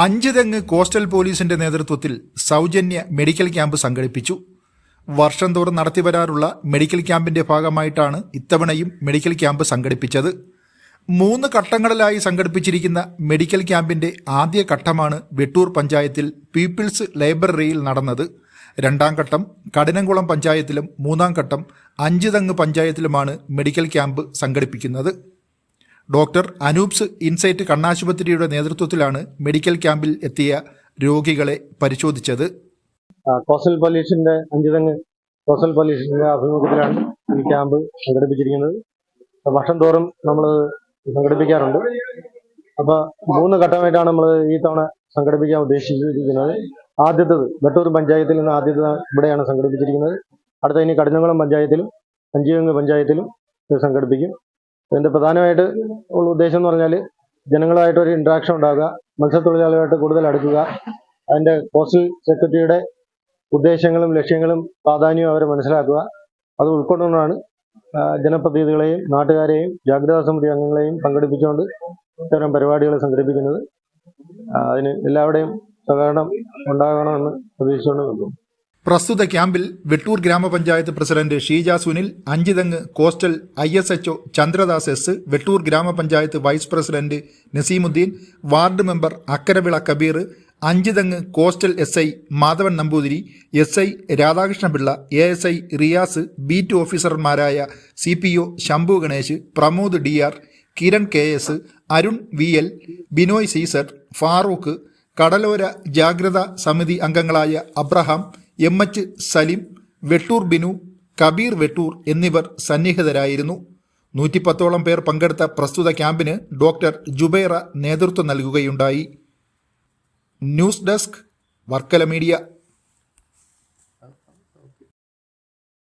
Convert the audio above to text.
അഞ്ച് തെങ്ങ് കോസ്റ്റൽ പോലീസിന്റെ നേതൃത്വത്തിൽ സൗജന്യ മെഡിക്കൽ ക്യാമ്പ് സംഘടിപ്പിച്ചു. വർഷം തോറും നടത്തിവരാറുള്ള മെഡിക്കൽ ക്യാമ്പിന്റെ ഭാഗമായിട്ടാണ് ഇത്തവണയും മെഡിക്കൽ ക്യാമ്പ് സംഘടിപ്പിച്ചത്. മൂന്ന് ഘട്ടങ്ങളിലായി സംഘടിപ്പിച്ചിരിക്കുന്ന മെഡിക്കൽ ക്യാമ്പിന്റെ ആദ്യ ഘട്ടമാണ് വെട്ടൂർ പഞ്ചായത്തിൽ പീപ്പിൾസ് ലൈബ്രറിയിൽ നടന്നത്. രണ്ടാം ഘട്ടം കഠിനംകുളം പഞ്ചായത്തിലും മൂന്നാം ഘട്ടം അഞ്ചുതങ്ങ് പഞ്ചായത്തിലുമാണ് മെഡിക്കൽ ക്യാമ്പ് സംഘടിപ്പിക്കുന്നത്. ഡോക്ടർ അനൂപ്സ് ഇൻസൈറ്റ് കണ്ണാശുപത്രിയുടെ നേതൃത്വത്തിലാണ് മെഡിക്കൽ ക്യാമ്പിൽ എത്തിയ രോഗികളെ പരിശോധിച്ചത്. കോസ്റ്റൽ പോലീസിന്റെ അഞ്ചുതെങ്ങ് കോസ്റ്റൽ പോലീസിന്റെ ആഭിമുഖ്യത്തിലാണ് ഈ ക്യാമ്പ് സംഘടിപ്പിച്ചിരിക്കുന്നത്. വർഷം തോറും നമ്മൾ സംഘടിപ്പിക്കാറുണ്ട്. അപ്പൊ മൂന്ന് ഘട്ടമായിട്ടാണ് നമ്മൾ ഈ തവണ സംഘടിപ്പിക്കാൻ ഉദ്ദേശിച്ചിരിക്കുന്നത്. ആദ്യത്തത് വെട്ടൂർ പഞ്ചായത്തിൽ നിന്ന് ആദ്യത്തെ ഇവിടെയാണ് സംഘടിപ്പിച്ചിരിക്കുന്നത്. അടുത്ത ഇനി കടിഞ്ഞംകുളം പഞ്ചായത്തിലും അഞ്ചിയങ്ങ് പഞ്ചായത്തിലും ഇത് സംഘടിപ്പിക്കും. ഇതിന്റെ പ്രധാനമായിട്ട് ഉള്ള ഉദ്ദേശം എന്ന് പറഞ്ഞാൽ ജനങ്ങളുമായിട്ട് ഒരു ഇന്ററാക്ഷൻ ഉണ്ടാകുക മത്സ്യത്തൊഴിലാളികളുമായിട്ട് കൂടുതൽ അടുക്കുക അതിന്റെ കോസ്റ്റൽ സെക്യൂരിറ്റിയുടെ ഉദ്ദേശങ്ങളും ലക്ഷ്യങ്ങളും പ്രാധാന്യവും അവരെ മനസ്സിലാക്കുക. അത് ഉൾക്കൊണ്ടുകൊണ്ടാണ് ജനപ്രതിനിധികളെയും നാട്ടുകാരെയും ജാഗ്രതാ സമിതി അംഗങ്ങളെയും പങ്കെടുപ്പിച്ചുകൊണ്ട് ഇത്തരം പരിപാടികൾ സംഘടിപ്പിക്കുന്നത്. അതിന് എല്ലാവരുടെയും സഹകരണം ഉണ്ടാകണമെന്ന് പ്രതീക്ഷിച്ചുകൊണ്ട് നിൽക്കുന്നു. പ്രസ്തുത ക്യാമ്പിൽ വെട്ടൂർ ഗ്രാമപഞ്ചായത്ത് president Sheeja Sunil Anchuthengu coastal I S HO Chandradas S Vettoor ഗ്രാമപഞ്ചായത്ത് vice president Naseemuddin ward member Akkaravila Kabeer Anchuthengu coastal S I Madhavan Namboothiri S I Radhakrishnapillai A S I Riyas beat ഓഫീസർമാരായ C P O Shambhu Ganesh Pramod D R Kiran K S Arun V L Binoy Caesar Farooq കടലോര ജാഗ്രതാ സമിതി അംഗങ്ങളായ Abraham M H Salim Vettoor Binu Kabeer Vettoor എന്നിവർ സന്നിഹിതരായിരുന്നു. നൂറ്റിപ്പത്തോളം പേർ പങ്കെടുത്ത പ്രസ്തുത ക്യാമ്പിന് ഡോക്ടർ ജുബൈറ നേതൃത്വം നൽകുകയുണ്ടായി. News desk Varkala media.